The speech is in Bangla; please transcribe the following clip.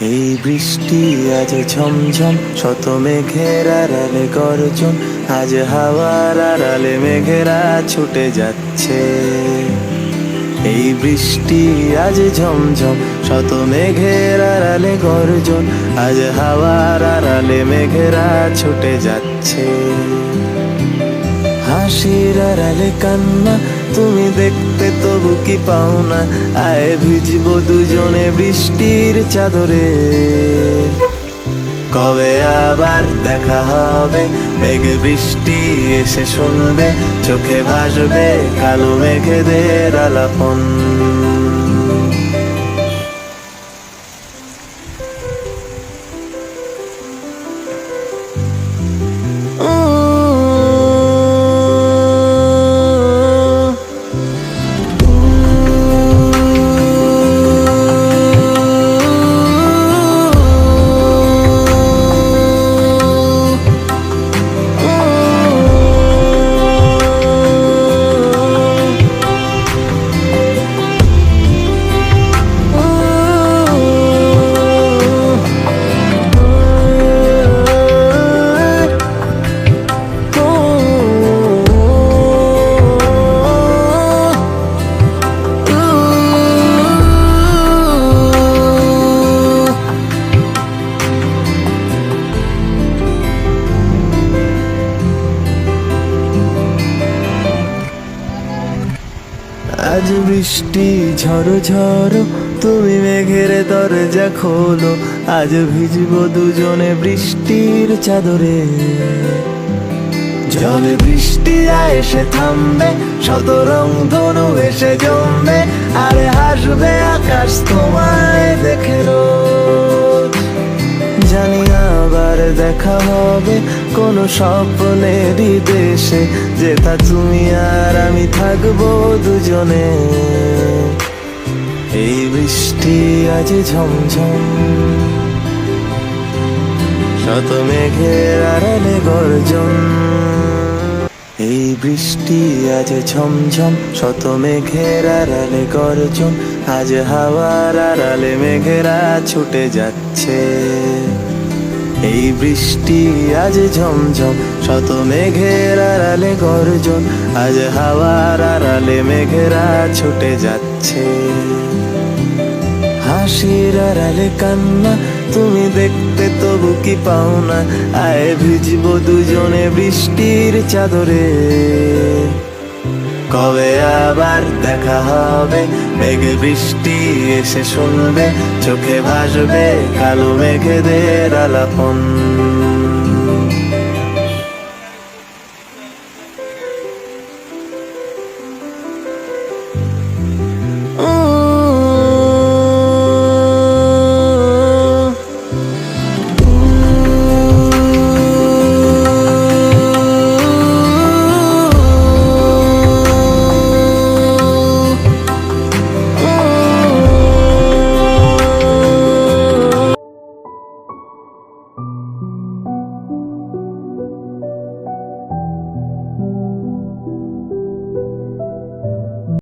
এই বৃষ্টি আজ ঝমঝম, শত মেঘের আড়ালে গর্জন। আজ হাওয়ার আড়ালে মেঘেরা ছুটে যাচ্ছে। এই বৃষ্টি আজ ঝমঝম, শত মেঘের আড়ালে গর্জন। আজ হাওয়ার আড়ালে মেঘেরা ছুটে যাচ্ছে। হাসির আড়ালে কান্না, তুমি দেখতে কি পাও না? আয় ভিজব দুজনে বৃষ্টির চাদরে। কবে আবার দেখা হবে? মেঘ বৃষ্টি এসে শুনবে, চোখে ভাসবে কালো মেঘেদের আলাপন। আজ বৃষ্টি ঝড় ঝড়, তুমি মেঘের দরজা খোলো। আজ ভিজব দুজনে বৃষ্টির চাদরে। জলে বৃষ্টি এসে থামবে, শত রং ধনু এসে জমবে, আরে হাসবে আকাশ তোমায় দেখে রোজ দেখা হবে কোন স্বপ্নেরই দেশে। যেটা তুমি আর আমি থাকব দুজনে। এই বৃষ্টি আজ ঝমঝম। শত মেঘের আড়ালে গর্জন। এই বৃষ্টি আজ ঝমঝম। শত মেঘের আড়ালে গর্জন। আজ হাওয়ার আড়ালে মেঘেরা ছুটে যাচ্ছে। এই বৃষ্টি আজ ঝমঝম, শত মেঘের আড়ালে গর্জন। আজ হাওয়ার আড়ালে মেঘেরা ছুটে যাচ্ছে। হাসির আড়ালে কান্না, তুমি দেখতে তবু কি পাও না? আয় ভিজবো দুজনে বৃষ্টির চাদরে। কবে আবার দেখা হবে? মেঘ বৃষ্টি এসে শুনবে চোখে ভাসবে কালো মেঘেদের আলাপন।